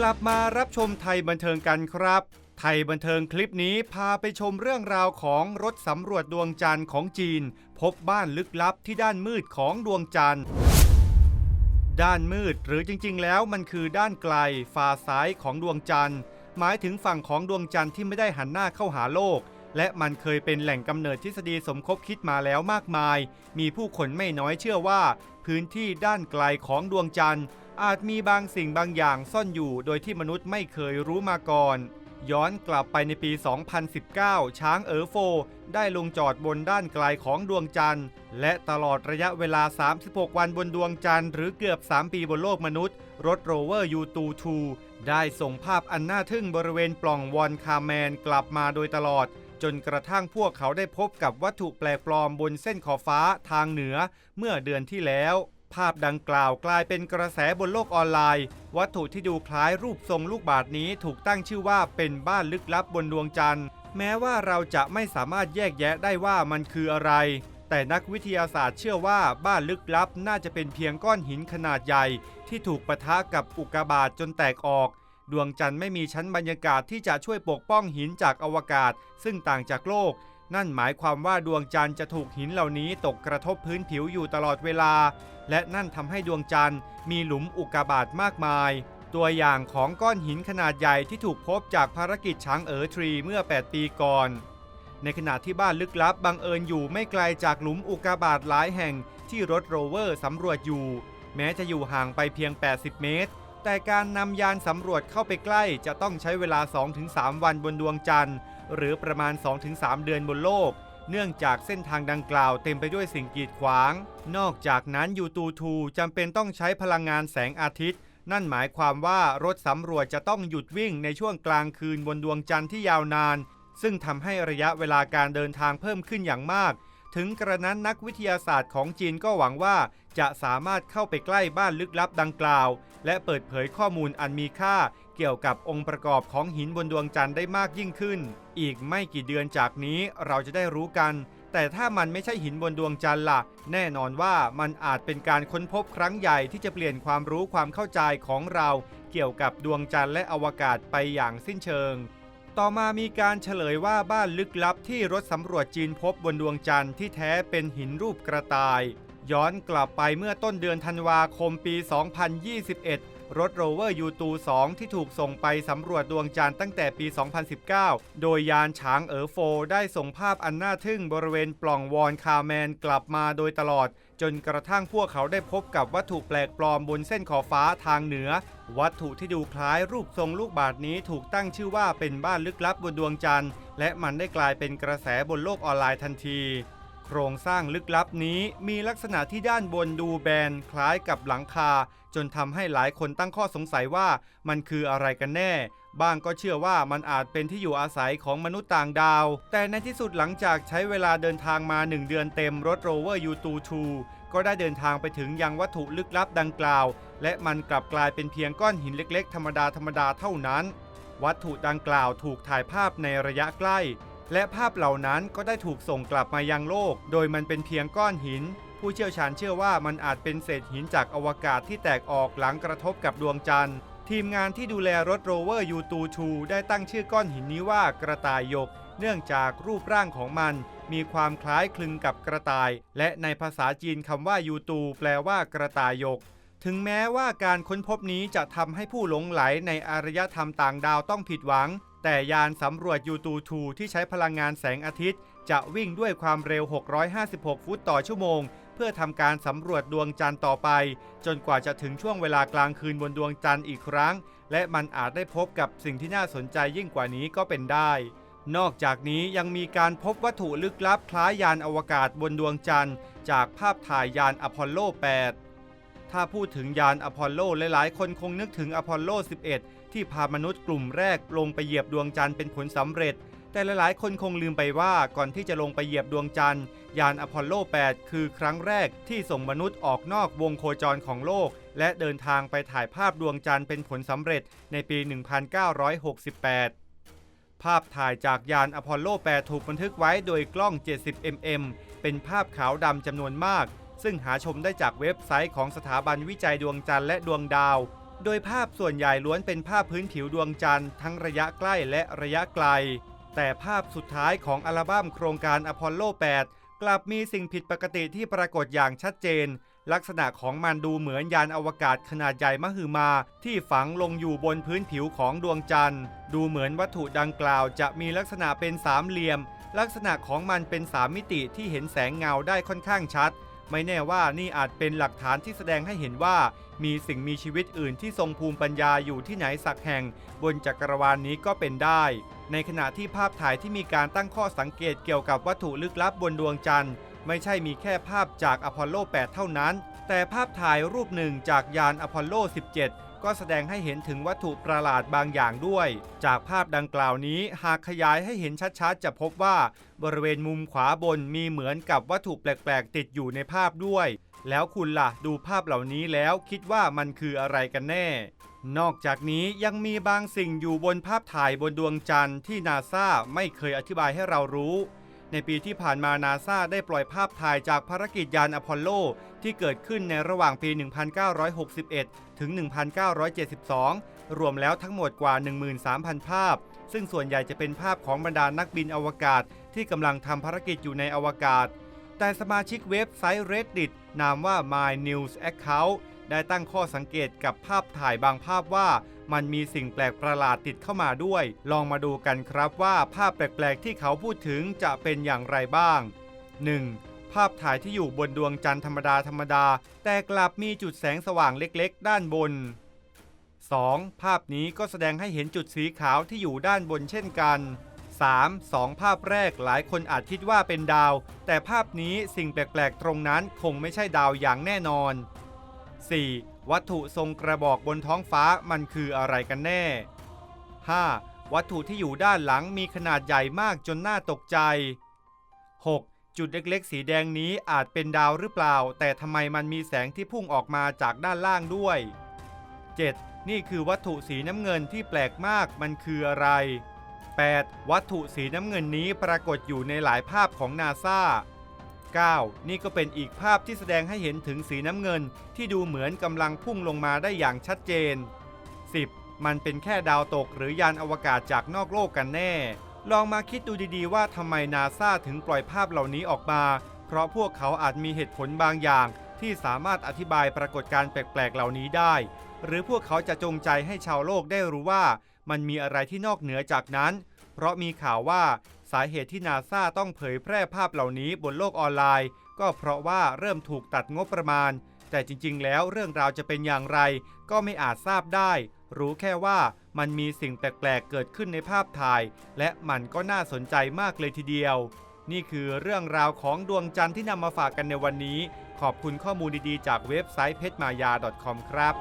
กลับมารับชมไทยบันเทิงกันครับ ไทยบันเทิงคลิปนี้พาไปชมเรื่องราวของรถสำรวจดวงจันทร์ของจีน พบบ้านลึกลับที่ด้านมืดของดวงจันทร์ ด้านมืดหรือจริง ๆ แล้วมันคือด้านไกลฝ่าซ้ายของดวงจันทร์ หมายถึงฝั่งของดวงจันทร์ที่ไม่ได้หันหน้าเข้าหาโลก และมันเคยเป็นแหล่งกำเนิดทฤษฎีสมคบคิดมาแล้วมากมาย มีผู้คนไม่น้อยเชื่อว่า พื้นที่ด้านไกลของดวงจันทร์ อาจมีบางสิ่งบางอย่างซ่อนอยู่โดยที่มนุษย์ไม่เคยรู้มาก่อน ย้อนกลับไปในปี 2019 ช้างเอ๋อโฟ ได้ลงจอดบนด้านไกลของดวงจันทร์ และตลอดระยะเวลา 36 วันบนดวงจันทร์หรือเกือบ 3 ปีบนโลกมนุษย์ รถโรเวอร์ยูตูทูได้ส่งภาพอันน่าทึ่งบริเวณปล่องวอนคาแมนกลับมาโดยตลอดจนกระทั่งพวกเขาได้พบกับวัตถุแปลกปลอมบนเส้นขอบฟ้าทางเหนือเมื่อเดือนที่แล้ว ภาพดังกล่าวกลายเป็นกระแสบนโลกออนไลน์ วัตถุที่ดูคล้ายรูปทรงลูกบาศนี้ถูกตั้งชื่อว่าเป็นบ้านลึกลับบนดวงจันทร์ แม้ว่าเราจะไม่สามารถแยกแยะได้ว่ามันคืออะไร แต่นักวิทยาศาสตร์เชื่อว่าบ้านลึกลับน่าจะเป็นเพียงก้อนหินขนาดใหญ่ ที่ถูกปะทะกับอุกกาบาตจนแตกออก ดวงจันทร์ไม่มีชั้นบรรยากาศที่จะช่วยปกป้องหินจากอวกาศ ซึ่งต่างจากโลก นั่นหมายความว่าดวงจันทร์จะถูกหินเหล่านี้ตกกระทบพื้นผิวอยู่ตลอดเวลา และนั่นทำให้ดวงจันทร์มีหลุมอุกกาบาตมากมาย ตัวอย่างของก้อนหินขนาดใหญ่ที่ถูกพบจากภารกิจช้างเอ๋อทรีเมื่อ 8 ปีก่อน ในขณะที่บ้านลึกลับบังเอิญอยู่ไม่ไกลจากหลุมอุกกาบาตหลายแห่งที่รถโรเวอร์สำรวจอยู่ แม้จะอยู่ห่างไปเพียง 80 เมตร แต่การนำยานสำรวจเข้าไปใกล้จะต้องใช้เวลา 2-3 วันบนดวงจันทร์ หรือประมาณ 2-3 เดือนบนโลก เนื่องจากเส้นทางดังกล่าวเต็มไปด้วยสิ่งกีดขวาง นอกจากนั้นยูตูทูจำเป็นต้องใช้พลังงานแสงอาทิตย์ นั่นหมายความว่ารถสำรวจจะต้องหยุดวิ่งในช่วงกลางคืนบนดวงจันทร์ที่ยาวนาน ซึ่งทำให้ระยะเวลาการเดินทางเพิ่มขึ้นอย่างมาก ถึงกระนั้นนักวิทยาศาสตร์ของจีนก็หวังว่า จะสามารถเข้าไปใกล้บ้านลึกลับดังกล่าว และเปิดเผยข้อมูลอันมีค่า เกี่ยวกับองค์ประกอบของหินบนดวงจันทร์ได้มากยิ่งขึ้น อีกไม่กี่เดือนจากนี้เราจะได้รู้กัน แต่ถ้ามันไม่ใช่หินบนดวงจันทร์ล่ะ แน่นอนว่ามันอาจเป็นการค้นพบครั้งใหญ่ที่จะเปลี่ยนความรู้ความเข้าใจของเรา เกี่ยวกับดวงจันทร์และอวกาศไปอย่างสิ้นเชิง ต่อมามีการเฉลยว่าบ้านลึกลับที่รถสำรวจจีนพบบนดวงจันทร์ที่แท้เป็นหินรูปกระต่าย ย้อนกลับไปเมื่อต้นเดือนธันวาคมปี 2021 รถโรเวอร์ยูตู2ที่ถูกส่งไปสำรวจดวงจันทร์ตั้งแต่ปี 2019 โดยยานช้างเอ๋อโฟ ได้ส่งภาพอันน่าทึ่งบริเวณปล่องวอนคาแมนกลับมาโดยตลอด จนกระทั่งพวกเขาได้พบกับวัตถุแปลกปลอมบนเส้นขอบฟ้าทางเหนือ วัตถุที่ดูคล้ายรูปทรงลูกบาศนี้ถูกตั้งชื่อว่าเป็นบ้านลึกลับบนดวงจันทร์ และมันได้กลายเป็นกระแสบนโลกออนไลน์ทันที โครงสร้างลึกลับนี้มีลักษณะที่ด้านบนดูแบนคล้ายกับหลังคา จนทำให้หลายคนตั้งข้อสงสัยว่ามันคืออะไรกันแน่ บ้างก็เชื่อว่ามันอาจเป็นที่อยู่อาศัยของมนุษย์ต่างดาว แต่ในที่สุดหลังจากใช้เวลาเดินทางมา 1 เดือนเต็มรถโรเวอร์ยูตูทูก็ได้เดินทางไปถึงยังวัตถุลึกลับดังกล่าว และมันกลับกลายเป็นเพียงก้อนหินเล็ก ๆ ธรรมดาธรรมดาเท่านั้น วัตถุดังกล่าวถูกถ่ายภาพในระยะใกล้ และภาพเหล่านั้นก็ได้ถูกส่งกลับมายังโลก โดยมันเป็นเพียงก้อนหิน ผู้เชี่ยวชาญเชื่อว่ามันอาจเป็นเศษหินจากอวกาศที่แตกออกหลังกระทบกับดวงจันทร์ ทีมงานที่ดูแลรถโรเวอร์ยูตูทูได้ตั้งชื่อก้อนหินนี้ว่ากระต่ายหยก เนื่องจากรูปร่างของมัน มีความคล้ายคลึงกับกระต่าย และในภาษาจีนคำว่ายูตูแปลว่ากระต่ายหยก ถึงแม้ว่าการค้นพบนี้จะทำให้ผู้หลงไหลในอารยธรรมต่างดาวต้องผิดหวัง แต่ยานสำรวจยูตูทูที่ใช้พลังงานแสงอาทิตย์ จะวิ่งด้วยความเร็ว 656 ฟุตต่อชั่วโมง เพื่อทำการสำรวจดวงจันทร์ต่อไป จนกว่าจะถึงช่วงเวลากลางคืนบนดวงจันทร์อีกครั้ง และมันอาจได้พบกับสิ่งที่น่าสนใจยิ่งกว่านี้ก็เป็นได้ นอกจากนี้ยังมีการพบวัตถุลึกลับคล้ายยานอวกาศบนดวงจันทร์จากภาพถ่ายยานอพอลโล 8 ถ้าพูดถึงยานอพอลโลหลายๆ คนคงนึกถึงอพอลโล 11 ที่พามนุษย์กลุ่มแรกลงไปเหยียบดวงจันทร์เป็นผลสำเร็จ แต่หลายๆ คนคงลืมไปว่าก่อนที่จะลงไปเหยียบดวงจันทร์ยานอพอลโล 8 คือครั้งแรกที่ส่งมนุษย์ออกนอกวงโคจรของโลก และเดินทางไปถ่ายภาพดวงจันทร์เป็นผลสำเร็จในปี 1968 ภาพถ่ายจากยานอพอลโล 8 ถูกบันทึกไว้โดยกล้อง 70 mm เป็นภาพขาวดำจำนวนมาก ซึ่งหาชมได้จากเว็บไซต์ของสถาบันวิจัยดวงจันทร์และดวงดาว โดยภาพส่วนใหญ่ล้วนเป็นภาพพื้นผิวดวงจันทร์ทั้งระยะใกล้และระยะไกล แต่ภาพสุดท้ายของอัลบั้มโครงการอพอลโล 8 กลับมีสิ่งผิดปกติที่ปรากฏอย่างชัดเจน ลักษณะของมันดูเหมือนยานอวกาศขนาดใหญ่มหึมา ที่ฝังลงอยู่บนพื้นผิวของดวงจันทร์ ดูเหมือนวัตถุดังกล่าวจะมีลักษณะเป็นสามเหลี่ยม ลักษณะของมันเป็นสามมิติที่เห็นแสงเงาได้ค่อนข้างชัด ไม่แน่ว่านี่อาจเป็นหลักฐานที่แสดงให้เห็นว่า มีสิ่งมีชีวิตอื่นที่ทรงภูมิปัญญาอยู่ที่ไหนสักแห่ง บนจักรวาลนนี้ก็เป็นได้ ในขณะที่ภาพถ่ายที่มีการตั้งข้อสังเกตเกี่ยวกับวัตถุลึกลับบนดวงจันทร์ ไม่ใช่มีแค่ภาพจากอพอลโล 8 เท่านั้น แต่ภาพถ่ายรูปหนึ่งจากยานอพอลโล 17 ก็แสดงให้เห็นถึงวัตถุประหลาดบางอย่างด้วย จากภาพดังกล่าวนี้หากขยายให้เห็นชัดๆ จะพบว่าบริเวณมุมขวาบนมีเหมือนกับวัตถุแปลกๆ ติดอยู่ในภาพด้วย แล้วคุณล่ะดูภาพเหล่านี้แล้วคิดว่ามันคืออะไรกันแน่ นอกจากนี้ยังมีบางสิ่งอยู่บนภาพถ่ายบนดวงจันทร์ที่นาซาไม่เคยอธิบายให้เรารู้ ในปีที่ผ่านมานาซาได้ปล่อยภาพถ่ายจากภารกิจยานอพอลโล ที่เกิดขึ้นในระหว่างปี 1961 ถึง 1972 รวมแล้วทั้งหมดกว่า 13,000 ภาพ ซึ่งส่วนใหญ่จะเป็นภาพของบรรดานักบินอวกาศ ที่กำลังทำภารกิจอยู่ในอวกาศ แต่สมาชิกเว็บไซต์ Reddit นามว่า My News Account ได้ตั้งข้อสังเกตกับภาพถ่ายบางภาพว่า มันมีสิ่งแปลกประหลาดติดเข้ามาด้วย ลองมาดูกันครับว่าภาพแปลกๆที่เขาพูดถึงจะเป็นอย่างไรบ้าง 1. ภาพถ่ายที่อยู่บนดวงจันทร์ธรรมดาธรรมดา แต่กลับมีจุดแสงสว่างเล็กๆ ด้านบน 2. ภาพนี้ก็แสดงให้เห็นจุดสีขาวที่อยู่ด้านบนเช่นกัน 3. สองภาพแรกหลายคนอาจคิดว่าเป็นดาว แต่ภาพนี้สิ่งแปลกๆ ตรงนั้นคงไม่ใช่ดาวอย่างแน่นอน 4. วัตถุทรงกระบอกบนท้องฟ้ามันคืออะไรกันแน่ 5. วัตถุที่อยู่ด้านหลังมีขนาดใหญ่มากจนน่าตกใจ 6. จุดเล็กๆ สีแดงนี้อาจเป็นดาวหรือเปล่า แต่ทำไมมันมีแสงที่พุ่งออกมาจากด้านล่างด้วย 7. นี่คือวัตถุสีน้ำเงินที่แปลกมากมันคืออะไร 8. วัตถุสีน้ำเงินนี้ปรากฏอยู่ในหลายภาพของนาซา 9. นี่ก็เป็นอีกภาพที่แสดงให้เห็นถึงสีน้ำเงิน ที่ดูเหมือนกำลังพุ่งลงมาได้อย่างชัดเจน 10. มันเป็นแค่ดาวตกหรือยานอวกาศจากนอกโลกกันแน่ ลองมาคิดดูดีๆว่าทำไมนาซาถึงปล่อยภาพเหล่านี้ออกมา เพราะพวกเขาอาจมีเหตุผลบางอย่าง ที่สามารถอธิบายปรากฏการณ์แปลกๆ เหล่านี้ได้ หรือพวกเขาจะจงใจให้ชาวโลกได้รู้ว่า มันมีอะไรที่นอกเหนือจากนั้น เพราะมีข่าวว่าาเหตุที่นาซาต้องเผยแพร่ภาพเหล่านี้บนโลกออนไลน์ ก็เพราะว่าเริ่มถูกตัดงบประมาณ แต่จริง ๆ แล้วเรื่องราวจะเป็นอย่างไร ก็ไม่อาจทราบได้ รู้แค่ว่ามันมีสิ่งแปลก ๆ เกิดขึ้นในภาพถ่าย และมันก็น่าสนใจมากเลยทีเดียว นี่คือเรื่องราวของดวงจันทร์ที่นำมาฝากกันในวันนี้ ขอบคุณข้อมูลดีๆ จากเว็บไซต์เพชรมายา .com ครับ